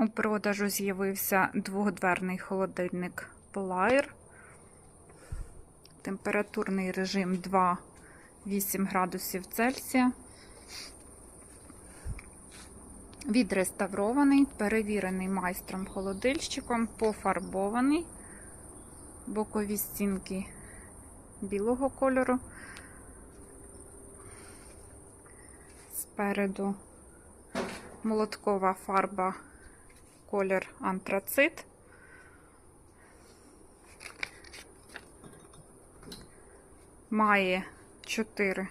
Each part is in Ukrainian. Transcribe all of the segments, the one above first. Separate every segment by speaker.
Speaker 1: У продажу з'явився двохдверний холодильник Polire. Температурний режим 2-8 градусів Цельсія. Відреставрований, перевірений майстром-холодильщиком, пофарбований. Бокові стінки білого кольору. Спереду молоткова фарба колір антрацит. Має 4,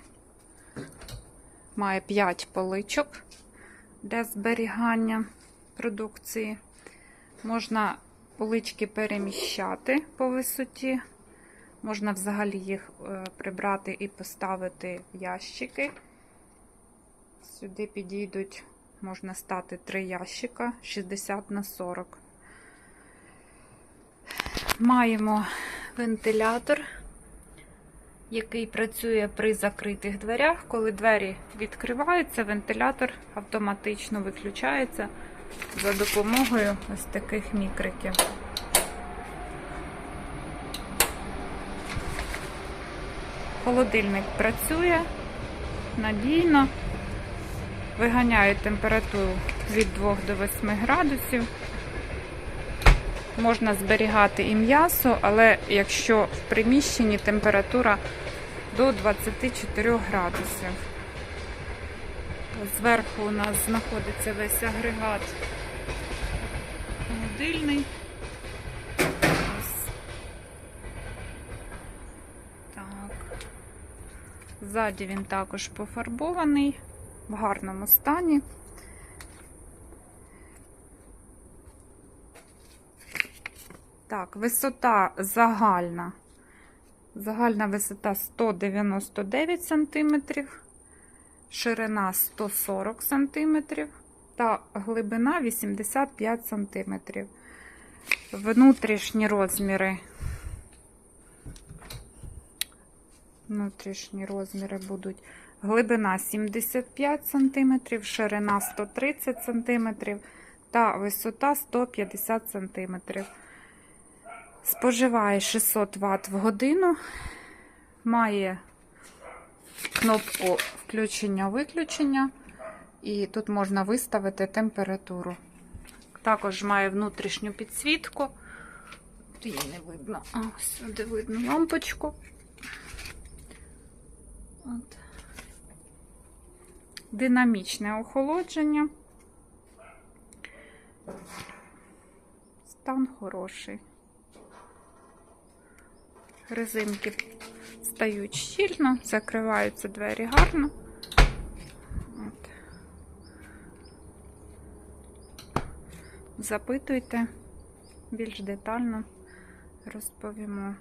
Speaker 1: має 5 поличок для зберігання продукції. Можна полички переміщати по висоті. Можна взагалі їх е, прибрати і поставити в ящики. Сюди підійдуть, можна стати три ящика 60 на 40. Маємо вентилятор, який працює при закритих дверях. Коли двері відкриваються, вентилятор автоматично виключається за допомогою ось таких мікриків. Холодильник працює надійно, виганяє температуру від 2 до 8 градусів. Можна зберігати і м'ясо, але якщо в приміщенні температура до 24 градусів. Зверху у нас знаходиться весь агрегат холодильний. Ось. Так. Ззаді він також пофарбований, в гарному стані. Так, висота загальна. Загальна висота 199 см, ширина 140 см та глибина 85 см. Внутрішні розміри. Внутрішні розміри будуть глибина 75 см, ширина 130 см та висота 150 см. Споживає 600 Вт в годину, має кнопку включення-виключення, і тут можна виставити температуру. Також має внутрішню підсвітку. Її не видно. А, ось сюди видно лампочку. От. Динамічне охолодження. Стан хороший. Резинки стають щільно, закриваються двері гарно. От. Запитуйте, більш детально розповімо.